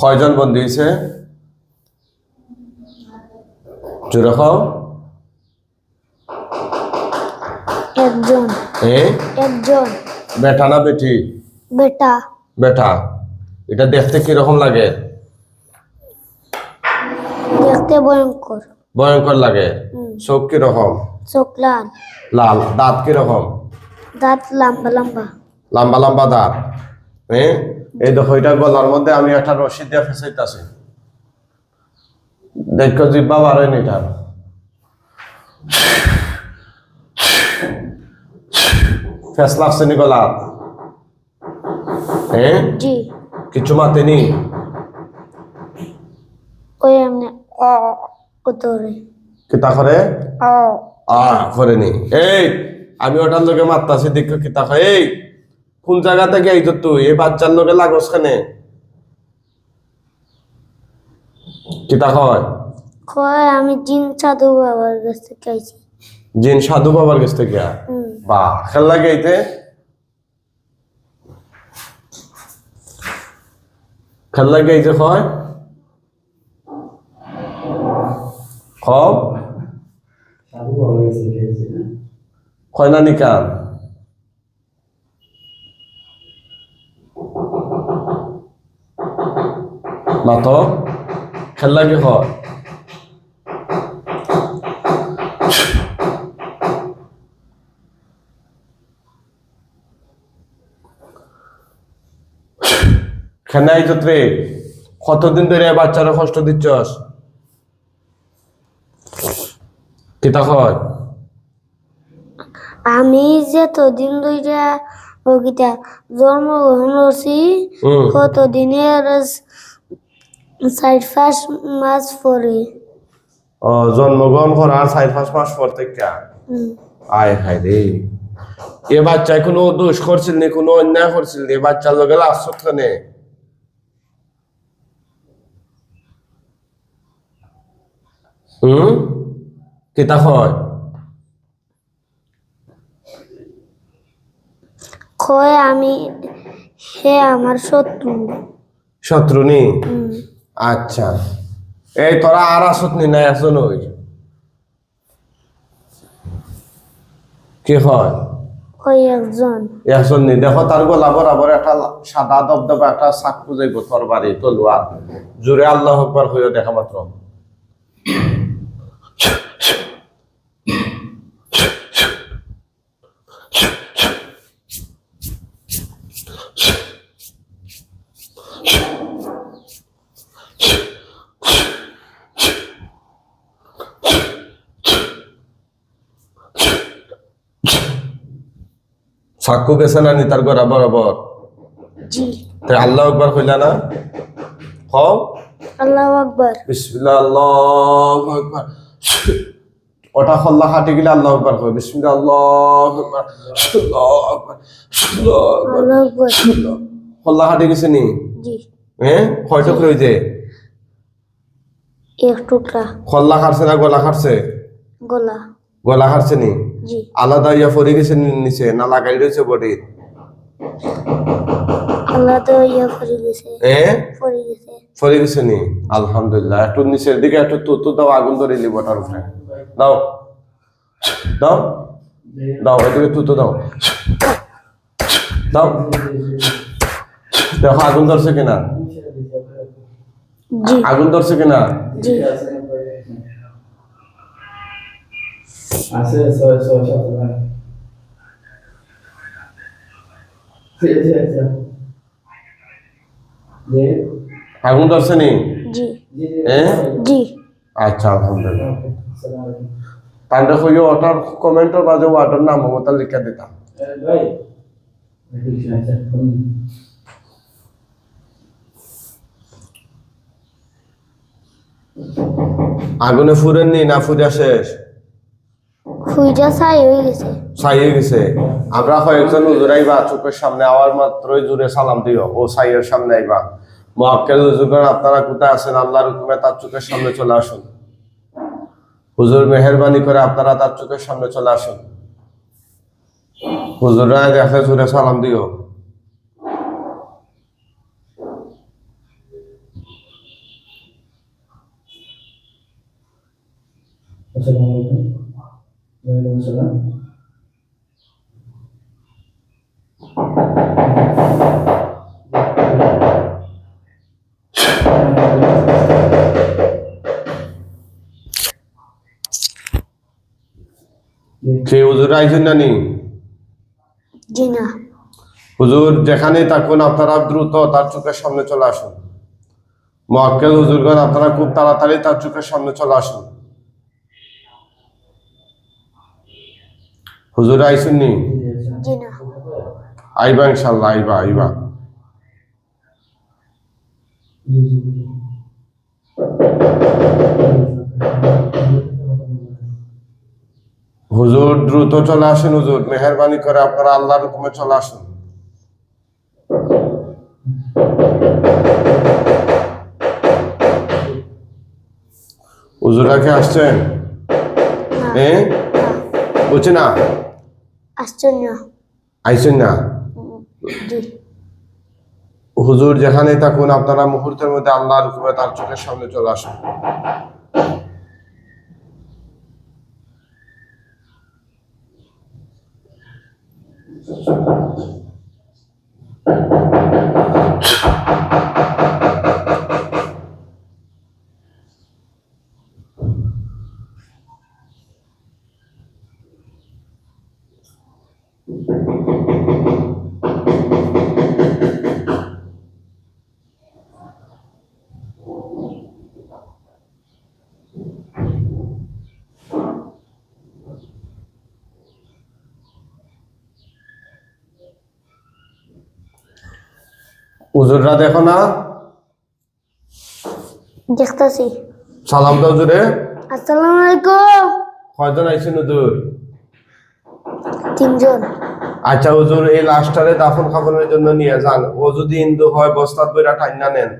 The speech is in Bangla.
কয়জন বন্দী হয়েছে? জোরে খাও একজন। এ? একজন। বেটা না বেটি? বেটা। বেটা। এটা দেখতে কীরকম লাগে? দেখতে ভয়ঙ্কর। ভয়ঙ্কর লাগে। চোখ কীরকম? চোখ লাল। লাল। দাঁত কীরকম? দাঁত লম্বা লম্বা। লম্বা লম্বা দাঁত। হ্যাঁ এই দেখো এটা গলার মধ্যে আমি একটা রশি দিয়ে ফেসাইতেছি। দেখো জিব্বা বার হয়নি এটার ফেস লাগছে নি গলা হ্যাঁ? কিছু মাতেনি ওই এমনি অ কিতা করে? আ করেনি এই আমি ওটার লোকে মারতাছি দেখো কিতা এই কোন জায়গা থেকে এই তো তুই? এই বাচ্চার লোকে লাগস খানে কিতা কয়? কয় আমি জিন সাধু বাবার কাছ থেকে আইছি। জিন সাধু বাবার কাছ থেকে? বা খেল লাগে এইতে খেল লাগে যে কয়? না। কয় না না তো খেল লাগে হয় খেনাই যত্রে কতদিন ধরে বাচ্চারা কষ্ট দিচ্ছস? কিতা হয় আমি যে তদিন দুইটা ওগিটা জন্মগ্রহণ করছি হুম ফার্স্ট মাস পরে ও জন্মগ্রহণ করার পাঁচ মাস পর থেকে আয় হায় রে এ বাচ্চায় কোনো দোষ করছিল নি কোনো অন্যায় করছিল নি? বাচ্চার লগে লাস্ট খানে হুম? কিতা হয়? কয় আমি হে আমার শত্রু শত্রু নি? হুম আচ্ছা এই তোরা আর আসত নি না একজন ওই কি হয় ওই একজন একজন নি দেখো তার গলা বরাবর একটা সাদা দবদবা একটা চাকু যাইব তোর বাড়ি তলুয়ার জোরে আল্লাহ আকবার হইয়া দেখা মাত্র চাকু গেছে না নি তার গলা বরাবর তাই আল্লাহ আকবার কইলা না? হও আল্লাহ আকবর বিসমিল্লাহ আল্লাহ আকবার ওটা হাঁটে গেলে আল্লাহ আকবার কয়। বিসমিল্লাহ আল্লাহ আকবার আল্লাহ আকবার আল্লাহ আকবার আল্লাহ খল্লা হাঁটে গেছে নি? হ্যাঁ কয় টুকরো হইছে এক টুকরা। না গলা খাটছে? গলা। গলা নি? আলাদা ইয়া পরে গেছে নিচে না লাগাই রয়েছে বডি? ইয়া গেছে। পড়ে গেছে। গেছে নি? আলহামদুলিল্লাহ। একটু নিচের দিকে একটু তুতু দাও আগুন ধরে লিবটার উপরে। দাও। দাও। দাও এদিকে তুতু দাও। দাও। দেখো আগুন ধরছে কিনা? আগুন ধরছে কিনা? জি। আছে ছয় ছয় সাত লাখ ঠিক আছে আচ্ছা যে আগুন ধরছে নি? জি। জি জি আচ্ছা আলহামদুলিল্লাহ। তাহলে হইও ওটার কমেন্টের ওয়াটার নাম মমতা লিখে দিতাম ভাই আগুনে ফুরেন নি না ফুরিয়া শেষ? খুঁজা ছাই হয়ে গেছে। ছাই হয়ে গেছে। আমরা কয়েকজন হুজুর আইবা চোখের সামনে আওয়ার মাত্রই জুড়ে সালাম দিও। ও ছাইয়ের সামনে আইবা। মহাক্কেল হুজুরগণ আপনারা কোথায় আছেন? আল্লাহর হুকুমে তার চোখের সামনে চলে আসুন। হুজুর মেহরবানি করে আপনারা তার চোখের সামনে চলে আসুন। হুজুররা দেখে জুড়ে সালাম দিও। আসসালামু আলাইকুম। ওয়ালাইকুম আসসালাম। কে হুজুর আইছেন না নি জি না। হুজুর যেখানেই থাকুন আপনারা দ্রুত তার চোখের সামনে চলে আসুন। মহাক্কেল হুজুরগণ আপনারা খুব তাড়াতাড়ি তার চোখের সামনে চলে আসুন। হুজুর আইসেন নি? জি না। আইবা ইনশাল্লাহ আইবা আইবা। হুজুর দ্রুত চলে আসেন হুজুর মেহরবানি করে আপনারা আল্লাহর হুকুমে চলে আসুন। হুজুরা কে আসছেন? হ্যাঁ? বুঝছি না আইসেন? না হুজুর যেখানে থাকুন আপনারা মুহূর্তের মধ্যে আল্লাহর হুকুমে তার চোখের সামনে চলে আসুন। হুজুররা দেখো না? দেখতেছি। সালাম দাও হুজুরে আসসালামু আলাইকুম। কয়জন আইছেন হুজুর? তিনজন। আচ্ছা হুজুর এই লাশটারে দাফন কাফনের জন্য নিয়ে যান। ও যদি হিন্দু হয় বস্তাত বইরা ঠান্ডা নেন।